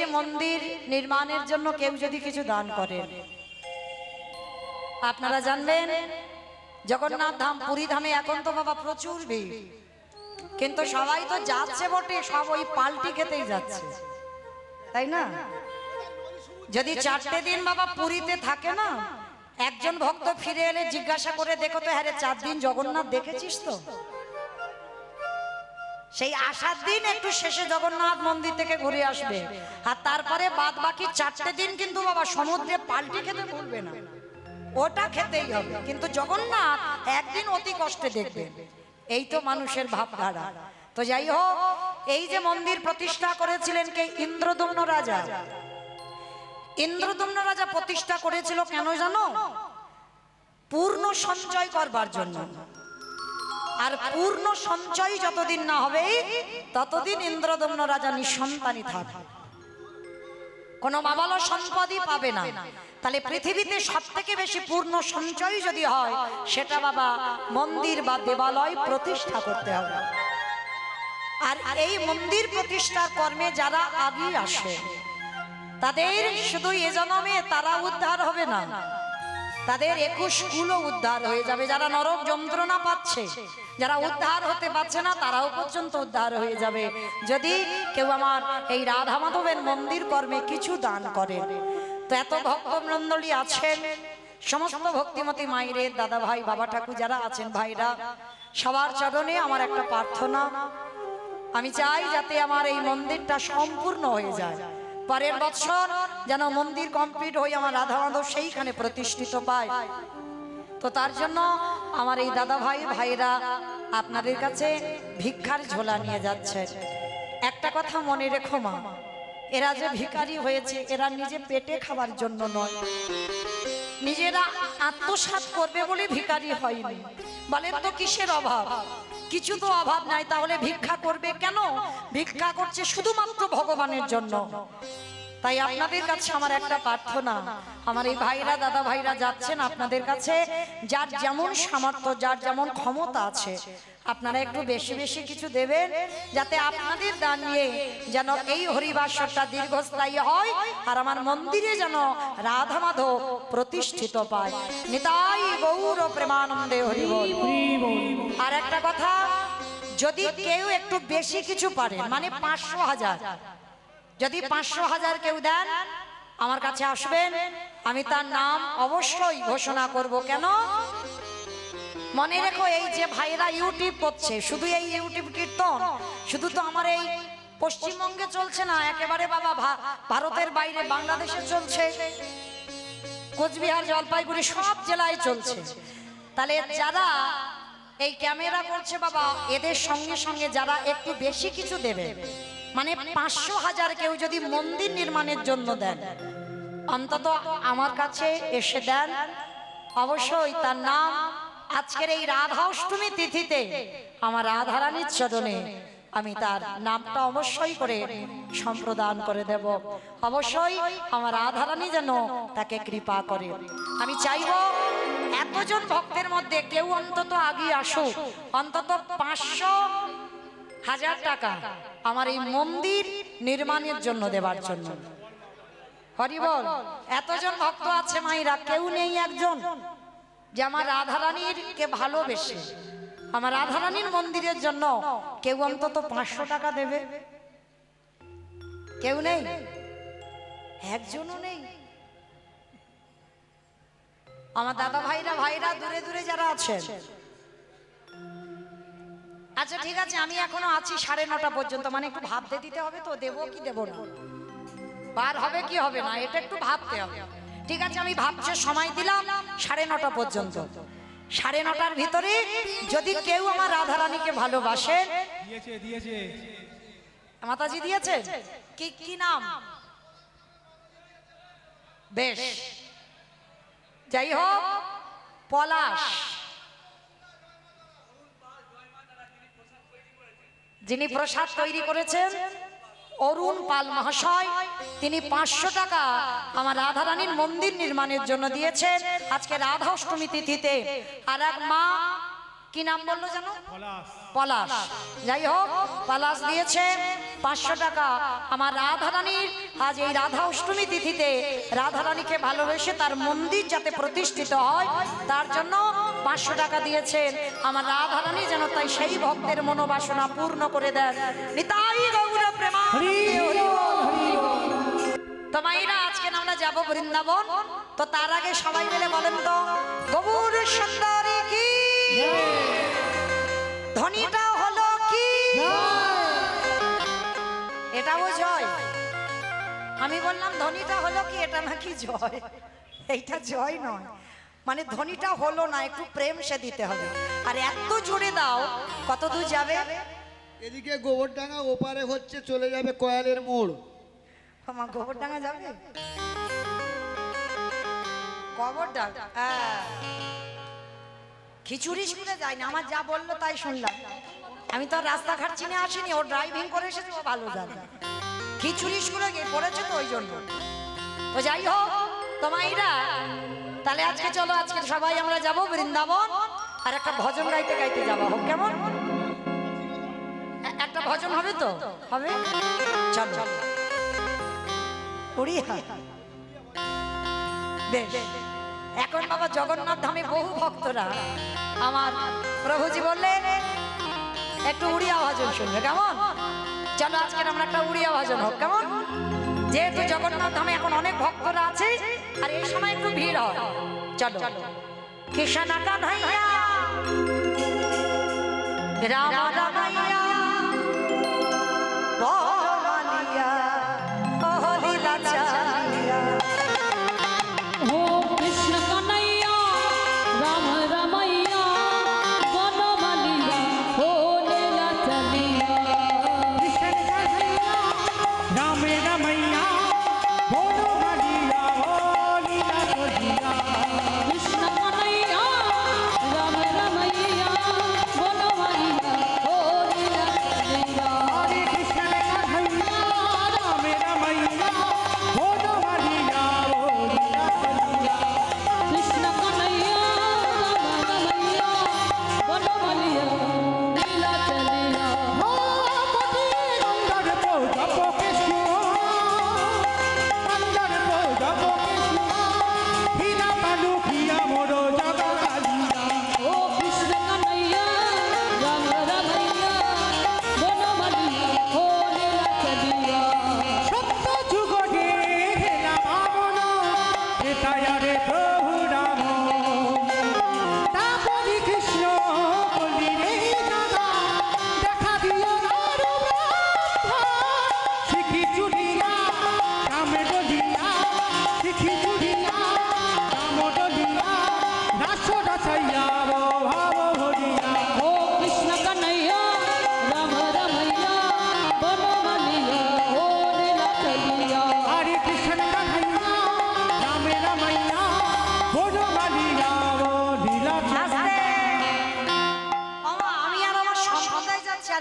যে মন্দির নির্মাণের জন্য কেউ যদি কিছু দান করেন। আপনারা জানবেন, জগন্নাথ ধাম, পুরী ধামে এখন তো বাবা প্রচুর ভিড়। কিন্তু সবাই তো যাচ্ছে বটে, সব ওই পাল্টি খেতেই যাচ্ছে। তাই না? যদি চারটে দিন বাবা পুরীতে থাকে না, একজন ভক্ত ফিরে এলে জিজ্ঞাসা করে, দেখো তো হ্যাঁ চার দিন জগন্নাথ দেখেছিস তো? সেই আসার দিন একটু শেষে জগন্নাথ মন্দির থেকে ঘুরে আসবে। আর তারপরে বাদ বাকি চারটে দিন কিন্তু বাবা সমুদ্রে পাল্টি খেতে ভুলবে না। ওটা খেতেই হবে। কিন্তু জগন্নাথ একদিন অতি কষ্টে দেখবে। এই তো মানুষের ভাবধারা। তো যাই হোক, এই যে মন্দির প্রতিষ্ঠা করেছিলেন কে? ইন্দ্রদম্ন রাজা। ইন্দ্রদম্ন রাজা প্রতিষ্ঠা করেছিল কেন জানো? পূর্ণ সঞ্চয় করবার জন্য। আর পূর্ণ সঞ্চয় যতদিন না হবে, ততদিন ইন্দ্রদম্ন রাজা নিঃসন্তানই থাকবে। কোনো বাবালো সম্পদই পাবে না। তাহলে পৃথিবীতে সব থেকে বেশি পূর্ণ সঞ্চয় যদি হয়, সেটা বাবা মন্দির বা দেবালয় প্রতিষ্ঠা করতে হবে। আর এই মন্দির প্রতিষ্ঠার কর্মে যারা আগে আসে, তাদের শুধু এ জন্মে তারা উদ্ধার হবে না। তাদের একুশ কুলো উদ্ধার হয়ে যাবে। যারা নরক যন্ত্রণা পাচ্ছে, যারা উদ্ধার হতে পারছে না, তারাও পর্যন্ত উদ্ধার হয়ে যাবে। যদি কেউ আমার এই রাধা মাধবের মন্দির কর্মে কিছু দান করে। তো এত ভক্তমণ্ডলী আছেন, সমস্ত ভক্তিমতী মায়ের দাদা ভাই, বাবা ঠাকুর যারা আছেন ভাইরা, সবার চরণে আমার একটা প্রার্থনা। আমি চাই যাতে আমার এই মন্দিরটা সম্পূর্ণ হয়ে যায়। পরের বছর যেন মন্দির কমপ্লিট হয়ে আমার রাধা মাধব সেইখানে প্রতিষ্ঠিত পায়। তো তার জন্য আমার এই দাদা ভাই ভাইরা আপনাদের কাছে ভিক্ষার ঝোলা নিয়ে যাচ্ছে। একটা কথা মনে রেখো মা, এরা যে ভিখারি হয়েছে, এরা নিজে পেটে খাবার জন্য নয়। নিজেরা আত্মসাৎ করবে বলে ভিখারি হয়নি। বলেন তো কিসের অভাব? কিছু তো অভাব নাই, তাহলে ভিক্ষা করবে কেন? ভিক্ষা করছে শুধুমাত্র ভগবানের জন্য। তাই আপনাদের কাছে আমার একটা প্রার্থনা। আমার এই ভাইরা, দাদা ভাইরা যাচ্ছেন আপনাদের কাছে। যার যেমন সামর্থ্য, যার যেমন ক্ষমতা আছে, আপনারা একটু বেশি বেশি কিছু দেবেন, যাতে আপনাদের দান নিয়ে যেন এই হরিবাসরটা দীর্ঘস্থায়ী হয় আর আমার মন্দিরে যেন রাধা মাধব প্রতিষ্ঠিত পায়। নিতাই গৌর প্রেমানন্দে হরি আর একটা কথা, যদি কেউ একটু বেশি কিছু পারে মানে পাঁচশো হাজার যদি পাঁচশো হাজার কেউ দেন আমার কাছে আসবেন। আমি তার নাম অবশ্যই ঘোষণা করব। কেন? মনে রেখো এই যে ভাইরা ইউটিউব করছে শুধু এই ইউটিউব কীর্তন শুধু তো আমার এই পশ্চিমবঙ্গে চলছে না একেবারে বাবা ভারতের বাইরে বাংলাদেশে চলছে। কোচবিহার জলপাইগুড়ি সব জেলায় চলছে। তাহলে যারা এই ক্যামেরা করছে বাবা এদের সঙ্গে সঙ্গে যারা একটু বেশি কিছু দেবে মানে পাঁচশো হাজার কেউ যদি মন্দির নির্মাণের জন্য দেন, অন্তত আমার কাছে এসে দেন। অবশ্যই তার নাম আজকের এই রাধা অষ্টমী তিথিতে আমার রাধারানীর চরণে আমি তার নামটা অবশ্যই করে সম্প্রদান করে দেব। অবশ্যই আমার রাধারানী যেন তাকে কৃপা করে। আমি চাইব এতজন ভক্তের মধ্যে কেউ অন্তত আগে আসুক। অন্তত পাঁচশো হাজার টাকা আমার এই মন্দির নির্মাণের জন্য দেবার জন্য। হরিবল এতজন ভক্ত আছে মাইরা কেউ নেই একজন। যে আমার রাধারানীর কে ভালোবেসে। আমার রাধারানীর মন্দিরের জন্য কেউ অন্তত পাঁচশো টাকা দেবে। কেউ নেই? একজনও নেই। আমার দাদা ভাইরা ভাইরা দূরে দূরে যারা আছেন আচ্ছা ঠিক আছে আমি এখনও আছি সাড়ে নটা পর্যন্ত। মানে একটু ভাবতে দিতে হবে তো দেবো কি দেবো না? বার হবে কি হবে না এটা একটু ভাবতে হবে। ঠিক আছে আমি ভাবছে সময় দিলাম সাড়ে নটা পর্যন্ত। সাড়ে নটার ভিতরে যদি কেউ আমার রাধারানীকে ভালোবাসে মাতাজি দিয়েছে? কি কি নাম? বেশ। যাই হোক পলাশ। যিনি প্রসাদ তৈরি করেছেন, অরুণ পাল মহাশয়, তিনি পাঁচশো টাকা আমার রাধারানীর মন্দির নির্মাণের জন্য দিয়েছেন। আজকে রাধা অষ্টমী তিথিতে আর এক মা কি নাম বলল জানো? পলাশ। যাই হোক পলাশ দিয়েছে পাঁচশো টাকা। আমার রাধারানীর আজ এই রাধা অষ্টমী তিথিতে রাধারানীকে ভালোবেসে তার মন্দির যাতে প্রতিষ্ঠিত হয় তার জন্য পাঁচশো টাকা দিয়েছেন। আমার রাধারানী যেন তাই সেই ভক্তের মনোবাসনা পূর্ণ করে দেন। নিতাই গৌর প্রেমা তো আজকে আমরা যাব বৃন্দাবন। তো তার আগে সবাই মিলে বলেন তো গৌর সুন্দরী কি ধনীটা হলো কি? এটাও জয়। আমি বললাম ধনীটা হলো কি? এটা নাকি জয়? এইটা জয় নয়। মানে ধনীটা হলো না একটু প্রেম সে দিতে হবে। আর এত জোরে দাও কত দূর যাবে? এদিকে গোবরডাঙ্গা ওপারে হচ্ছে চলে যাবে কয়ালের মোড়। আমার গোবরডাঙ্গা যাবে? গোবরডাঙ্গা হ্যাঁ। খিচুড়ি শুনে যাই না, আমার যা বলল তাই শুনলাম। আমি তো রাস্তাঘাট চিনে আসিনি, ও ড্রাইভিং করে এসেছে, ও ভালো জানে। খিচুড়ি শুনে গিয়ে পড়েছে তো ওই জন্য। তো যাই হোক তোমাইরা তাহলে আজকে চলো, আজকে সবাই আমরা যাব বৃন্দাবন, আর একটা ভজন গাইতে গাইতে যাব, হোক কেমন? একটা ভজন হবে তো? হবে? চলো। উড়িয়া বেশ। এখন বাবা জগন্নাথ ধামে বহু ভক্তরা। আমার প্রভুজি বললেন, একটু উড়িয়া ভাজন শুনবে, কেমন? চলো আজকে আমরা একটা উড়িয়া ভাজন হোক কেমন? যেহেতু জগন্নাথ ধামে এখন অনেক ভক্তরা আছে, আর এই সময় একটু ভিড় হয়। চলো। কৃষ্ণ কানাইয়া রাম রামাইয়া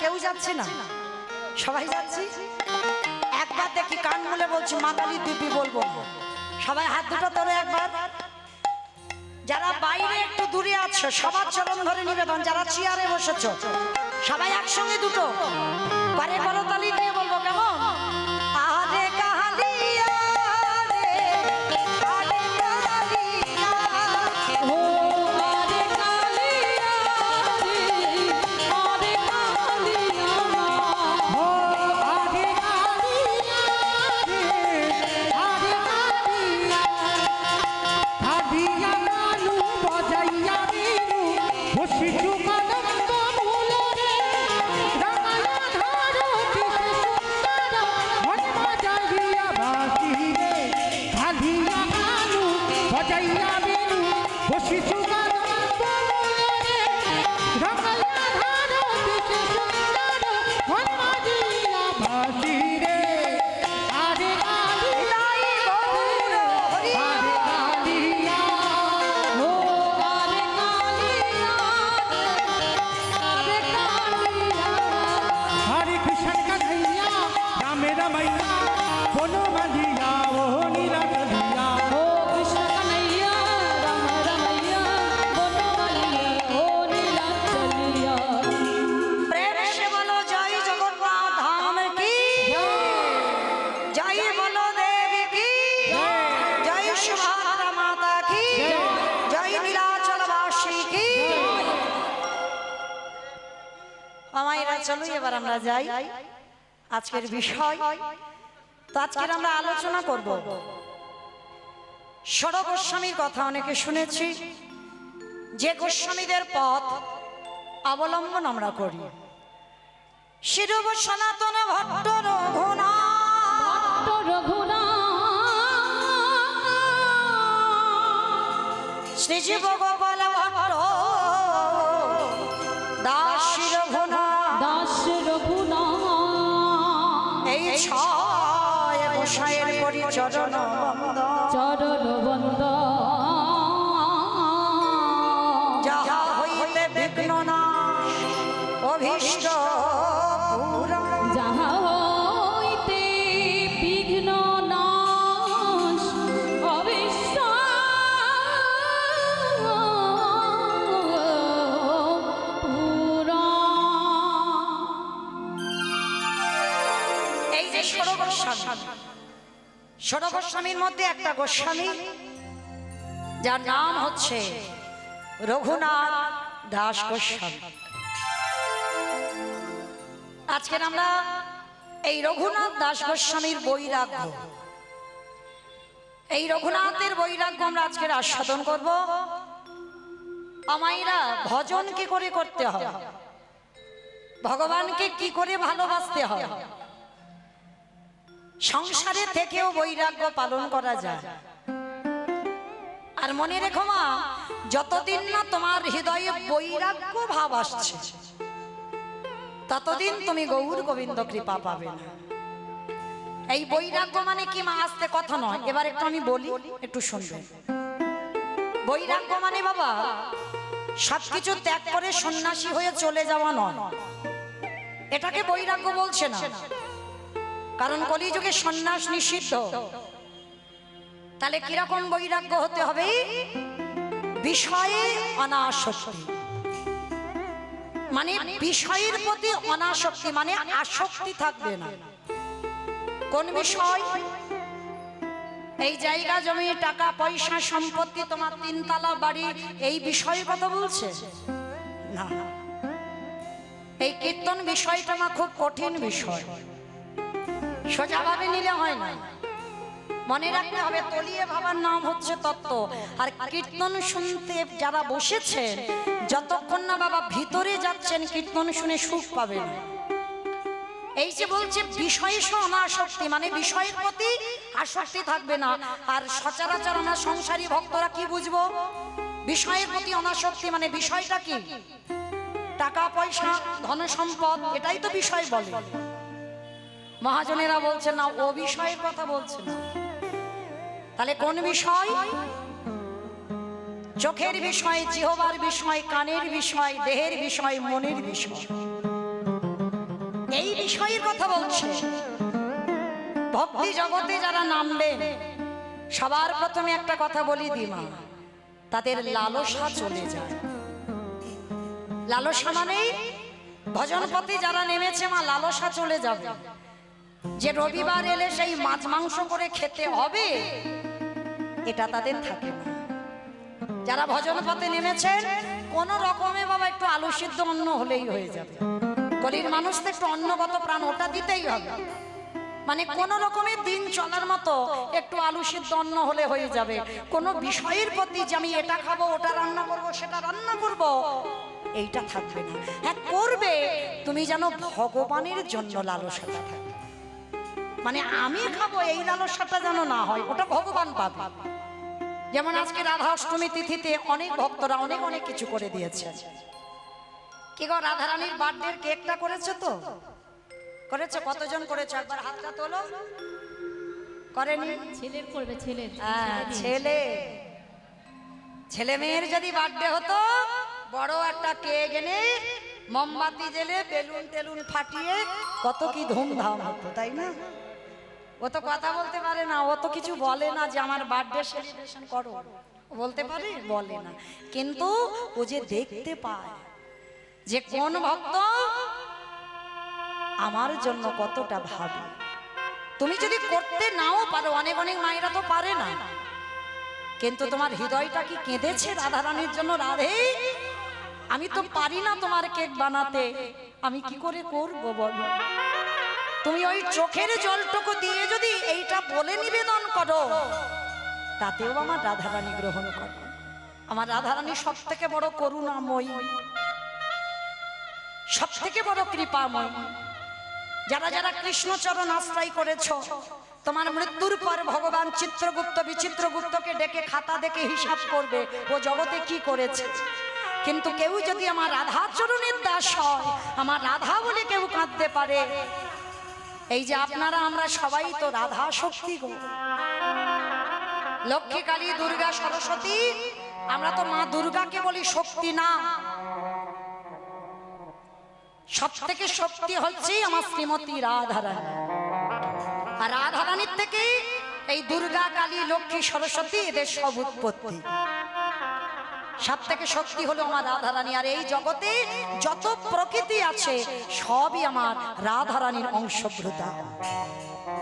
কেউ যাচ্ছে না? সবাই যাচ্ছি? একবার দেখি কান মুলে বলছি মাতালি দিবি বলব। সবাই হাত দুটো তোলে একবার। যারা বাইরে একটু দূরে আছো, সবার চরণ ধরে নিবেদন, যারা চেয়ারে বসেছ, সবাই একসঙ্গে দুটো। গোস্বামীর কথা অনেকে শুনেছি। যে গোস্বামীদের পথ অবলম্বন আমরা করি। শিরব সনাতন ভট্ট রঘুনা শ্রীজীব গোপাল ভট্ট দাস রঘুনা এই ছয় গোসাইয়ের পরিচরণ। এই যে ষড় গোস্বামী। ষড় গোস্বামীর মধ্যে একটা গোস্বামী, যার নাম হচ্ছে রঘুনাথ দাস গোস্বামী। আজকের আমরা এই রঘুনাথ দাস গোস্বামীর বৈরাগ্য। এই রঘুনাথের বৈরাগ্য আমরা আজকের আস্বাদন করব। আমাইরা ভজন কি করে করতে হয়? ভগবানকে কি করে ভালোবাসতে হয়? সংসারে থেকেও বৈরাগ্য পালন করা যায়। আর মনে রেখো মা যতদিন না তোমার হৃদয়ে বৈরাগ্য ভাব আসছে ততদিন তুমি গৌর গোবিন্দ কৃপা পাবে না। এই বৈরাগ্য মানে কি মা? আসতে কথা নয় এবার একটু আমি বলি একটু শুনবেন বৈরাগ্য মানে বাবা সবকিছু ত্যাগ করে সন্ন্যাসী হয়ে চলে যাওয়া নয়। এটাকে বৈরাগ্য বলছে না। কারণ কলিযুগে সন্ন্যাস নিষিদ্ধ। তাহলে কীরকম বৈরাগ্য হতে হবে? বিষয়ে অনাসক্তি। মানে বিষয়ের প্রতি অনাসক্তি মানে আসক্তি থাকবে না। কোন বিষয়? এই জায়গা জমি, টাকা, পয়সা, সম্পত্তি, তোমার তিনতলা বাড়ি, এই বিষয়ের কথা বলছে? না। এই কীর্তন বিষয়টা আমার খুব কঠিন বিষয়। সোজাভাবে নিলে হয় না। মনে রাখতে হবে, তলিয়ে ভাবার নাম হচ্ছে তত্ত্ব। আর কীর্তন শুনতে যারা বসেছেন যতক্ষণ না বাবা ভিতরে যাচ্ছেন, কীর্তন শুনে সুখ পাবেন। এই যে বলছে, বিষয় অনাসক্তি মানে বিষয়ের প্রতি আসক্তি থাকবে না। আর সচরাচর আমরা সংসারী ভক্তরা কি বুঝব? বিষয়ের প্রতি অনাসক্তি মানে বিষয়টা কি? টাকা, পয়সা ধন সম্পদ এটাই তো বিষয় বলে। মহাজনেরা বলছে না, ও বিষয়ের কথা বলছে না। তাহলে কোন বিষয়? চোখের বিষয়, জিহবার বিষয়, কানের বিষয়, দেহের বিষয়, মনের বিষয়। এই বিষয়ের কথা বলছে। ভক্তি জগতে যারা নামবে, সবার প্রথমে একটা কথা বলি দিমা তাদের লালসা চলে যায়। লালসা মানে ভজন পথে যারা নেমেছে মা, লালসা চলে যাবে। যে রবিবার এলে সেই মাছ মাংস করে খেতে হবে, এটা তাদের থাকে যারা ভজন পথে নেমেছেন, কোন রকমে বাবা একটু আলু সিদ্ধ অন্ন হলেই হয়ে যাবে। গরিব মানুষ তো একটু অন্নগত প্রাণ, ওটা দিতেই হবে। মানে কোন রকমের দিন চলার মতো একটু আলু সিদ্ধ অন্ন হলে হয়ে যাবে। কোন বিষয়ের প্রতি যে আমি এটা খাব, ওটা রান্না করব, সেটা রান্না করব, এইটা থাকবে না। হ্যাঁ করবে, তুমি যেন ভগবানের জন্য লালসাটা থাকে। মানে আমি খাব এই লালসাটা যেন না হয় ওটা ভগবান পাবে। যেমন আজকে রাধা অষ্টমী তিথিতে অনেক ভক্তরা অনেক অনেক কিছু করে দিয়েছে। কি গো রাধারানীর বার্থডে কেকটা করেছে তো? করেছে? কতজন করেছে? একবার হাতটা তোলো। করেনি? ছেলের করবে হ্যাঁ, ছেলে ছেলে। মেয়ের যদি বার্থডে হতো বড় একটা কেক এনে মোমবাতি জেলে বেলুন টেলুন ফাটিয়ে কত কি ধুমধাম হতো তাই না? ও তো কথা বলতে পারে না, ও তো কিছু বলে না যে আমার বার্থডে সেলিব্রেশন করো। বলতে পারে, বলে না। কিন্তু ও যে দেখতে পায় যে কোন ভক্ত আমার জন্য কতটা ভাবে। তুমি যদি করতে নাও পারো, অনেক অনেক মায়েরা তো পারে না। কিন্তু তোমার হৃদয়টা কি কেঁদেছে রাধারানীর জন্য? রাধে, আমি তো পারি না তোমার কেক বানাতে। আমি কি করে করব বলো? তুমি ওই চোখের জলটুকু দিয়ে যদি এইটা বলে নিবেদন করো, তাতেও আমার রাধারানী গ্রহণ করে। আমার রাধারানী সব থেকে বড় করুণাময়ী সব থেকে বড় কৃপাময়। যারা যারা কৃষ্ণচরণ আশ্রয় করেছ, তোমার মৃত্যুর পর ভগবান চিত্রগুপ্ত বিচিত্রগুপ্তকে ডেকে খাতা দেখে হিসাব করবে, ও জগতে কি করেছে। কিন্তু কেউ যদি আমার রাধা চরণের দাস হয়, আমার রাধা বলে কেউ কাঁদতে পারে। এই যে আপনারা, আমরা সবাই তো রাধা শক্তি গো। লক্ষ্মী কালী, দুর্গা, সরস্বতী, আমরা তো মা দুর্গাকে বলি শক্তি না। সব থেকে শক্তি হচ্ছে আমার শ্রীমতী রাধারানী। আর রাধারানীর থেকে এই দুর্গা, কালী, লক্ষ্মী, সরস্বতী এদের সব উৎপত্তি। সব থেকে শক্তি হলো আমার রাধারানী। আর এই জগতে যত প্রকৃতি আছে, সবই আমার রাধারানীর অংশভ্রতা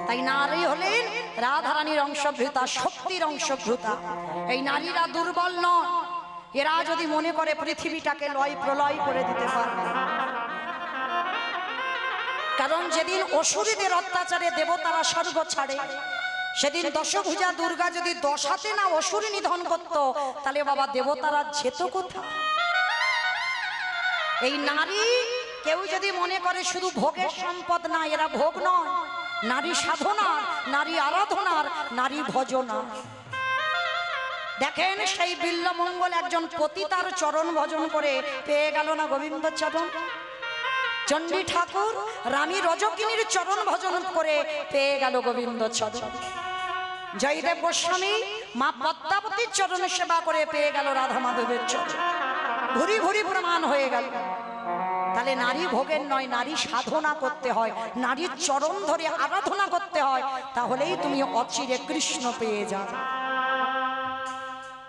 তাই নারী হলেন রাধারানীর অংশভ্রতা শক্তির অংশভ্রতা এই নারীরা দুর্বল নয় এরা যদি মনে করে পৃথিবীটাকে লয় প্রলয় করে দিতে পারবে। কারণ যেদিন অসুরীদের অত্যাচারে দেবতারা স্বর্গ ছাড়ে সেদিন দশভুজা দুর্গা যদি দশ হাতে না অসুর নিধন করত, তাহলে বাবা দেবতারা যেত কোথায়? এই নারী কেউ যদি মনে করে শুধু ভোগের সম্পদ না, এরা ভোগ নয়, নারী সাধনা নারী আরাধনার, নারী ভজনা দেখেন সেই বিল্লমঙ্গল একজন পতিতার চরণ ভজন করে পেয়ে গেল না গোবিন্দ চরণ? চণ্ডী ঠাকুর, রানী রজকিনীর চরণ ভজন করে পেয়ে গেল গোবিন্দ চরণ। জয়দেব গোস্বামী মা পদ্মাবতীর চরণ সেবা করে পেয়ে গেল রাধা মাধবের চরণ। ভুরি ভুরি প্রমাণ হয়ে গেল। তাহলে নারী ভোগের নয়, নারী সাধনা করতে হয়, নারীর চরণ ধরে আরাধনা করতে হয়, তাহলেই তুমি অচিরে কৃষ্ণ পেয়ে যাবে।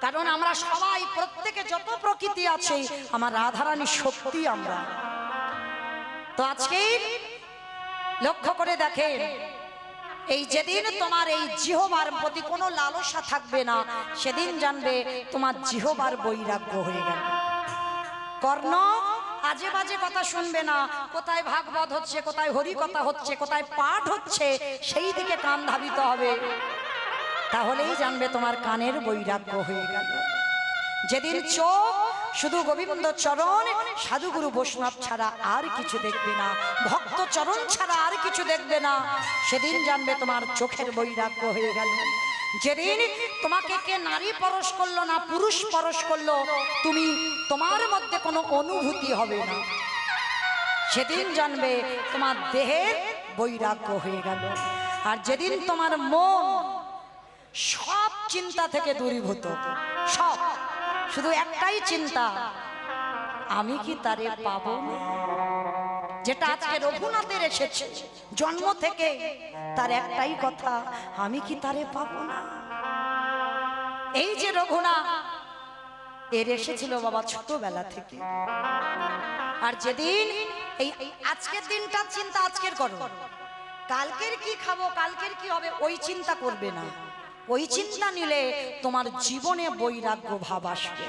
কারণ আমরা সবাই, প্রত্যেকে যত প্রকৃতি আছে, আমার রাধারানীর শক্তি আমরা। তো আজকে লক্ষ্য করে দেখেন এই যেদিন তোমার এই জিহবার প্রতি কোনো লালসা থাকবে না, সেদিন জানবে তোমার জিহবার বৈরাগ্য হয়ে গেল। কর্ণ, আজে বাজে কথা শুনবে না। কোথায় ভাগবত হচ্ছে, কোথায় হরি কথা হচ্ছে, কোথায় পাঠ হচ্ছে, সেই দিকে কান ধাবিত হবে। তাহলেই জানবে তোমার কানের বৈরাগ্য হয়ে গেল। যেদিন চোখ শুধু গোবিন্দ চরণ, সাধুগুরু বৈষ্ণব ছাড়া আর কিছু দেখবে না, ভক্ত চরণ ছাড়া আর কিছু দেখবে না। সেদিন জানবে তোমার চোখের বৈরাগ্য হয়ে গেল। যেদিন তোমাকে কে নারী পরশ করল না পুরুষ পরশ করল, তুমি তোমার মধ্যে কোনো অনুভূতি হবে না। সেদিন জানবে তোমার দেহের বৈরাগ্য হয়ে গেল। আর যেদিন তোমার মন সব চিন্তা থেকে দূরীভূত, সব শুধু একটাই চিন্তা, আমি কি তারে পাব? যেটা আজকে রঘুনাথের এসেছে, জন্ম থেকে তার একটাই কথা, আমি কি তারে পাবো না? এই যে রঘুনাথ, এর এসেছিল বাবা ছোটবেলা থেকে। আর যেদিন এই আজকের দিনটার চিন্তা আজকের করো। কালকের কি খাব, কালকের কি হবে, ওই চিন্তা করবে না। ওই চিন্তা নিলে তোমার জীবনে বৈরাগ্য ভাব আসবে।